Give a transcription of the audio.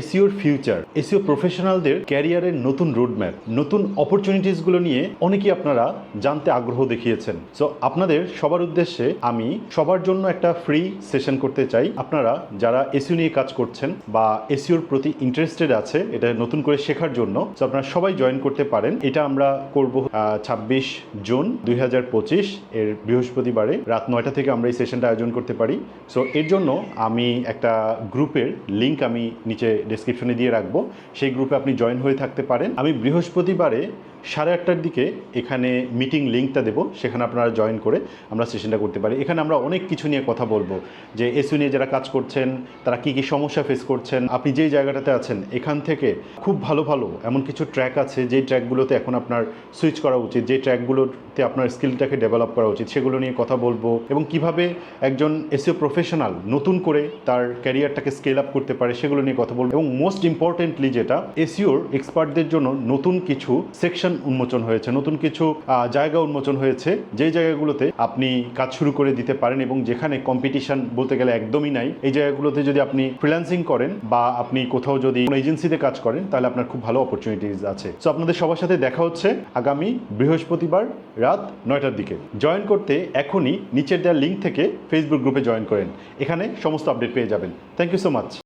এসিওর future SEO প্রফেশনালদের ক্যারিয়ারের নতুন roadmap নতুন অপরচুনিটিসগুলো নিয়ে অনেকেই আপনারা জানতে আগ্রহ দেখিয়েছেন। সো আপনাদের সবার উদ্দেশ্যে আমি সবার জন্য একটা ফ্রি সেশন করতে চাই। আপনারা যারা এসিও নিয়ে কাজ করছেন বা এসিওর প্রতি ইন্টারেস্টেড আছে, এটা নতুন করে শেখার জন্য সো আপনারা সবাই জয়েন করতে পারেন। এটা আমরা করব ছাব্বিশ জুন দুই হাজার পঁচিশ, এর বৃহস্পতিবারে রাত নয়টা থেকে আমরা এই সেশনটা আয়োজন করতে পারি। সো এর জন্য আমি একটা গ্রুপের লিঙ্ক আমি নিচে ডেসক্রিপশনে দিয়ে রাখব, সেই গ্রুপে আপনি জয়েন হয়ে থাকতে পারেন। আমি বৃহস্পতিবারে সাড়ে আটটার দিকে এখানে মিটিং লিঙ্কটা দেবো, সেখানে আপনারা জয়েন করে আমরা সেশনটা করতে পারি। এখানে আমরা অনেক কিছু নিয়ে কথা বলব, যে এসু নিয়ে যারা কাজ করছেন, তারা কি কি সমস্যা ফেস করছেন, আপনি যেই জায়গাটাতে আছেন, এখান থেকে খুব ভালো ভালো এমন কিছু ট্র্যাক আছে, যেই ট্র্যাকগুলোতে এখন আপনার সুইচ করা উচিত যে ট্র্যাকগুলোতে আপনার স্কিলটাকে ডেভেলপ করা উচিত, সেগুলো নিয়ে কথা বলব এবং কীভাবে একজন এসিও প্রফেশনাল নতুন করে তার ক্যারিয়ারটাকে স্কেল আপ করতে পারে, সেগুলো নিয়ে কথা বলব। এবং মোস্ট ইম্পর্টেন্টলি যেটা এসিওর এক্সপার্টদের জন্য নতুন কিছু সেকশন উন্মোচন হয়েছে, নতুন কিছু জায়গা উন্মোচন হয়েছে, যেই জায়গাগুলোতে আপনি কাজ শুরু করে দিতে পারেন এবং যেখানে কম্পিটিশন বলতে গেলে একদমই নাই, এই জায়গাগুলোতে যদি আপনি ফ্রিল্যান্সিং করেন বা আপনি কোথাও যদি কোনো এজেন্সিতে কাজ করেন, তাহলে আপনার খুব ভালো অপরচুনিটিস আছে। সো আপনাদের সবার সাথে দেখা হচ্ছে আগামী বৃহস্পতিবার রাত নয়টার দিকে। জয়েন করতে এখনই নিচের দেওয়ার লিঙ্ক থেকে ফেসবুক গ্রুপে জয়েন করেন। এখানে সমস্ত আপডেট পেয়ে যাবেন। Thank you so much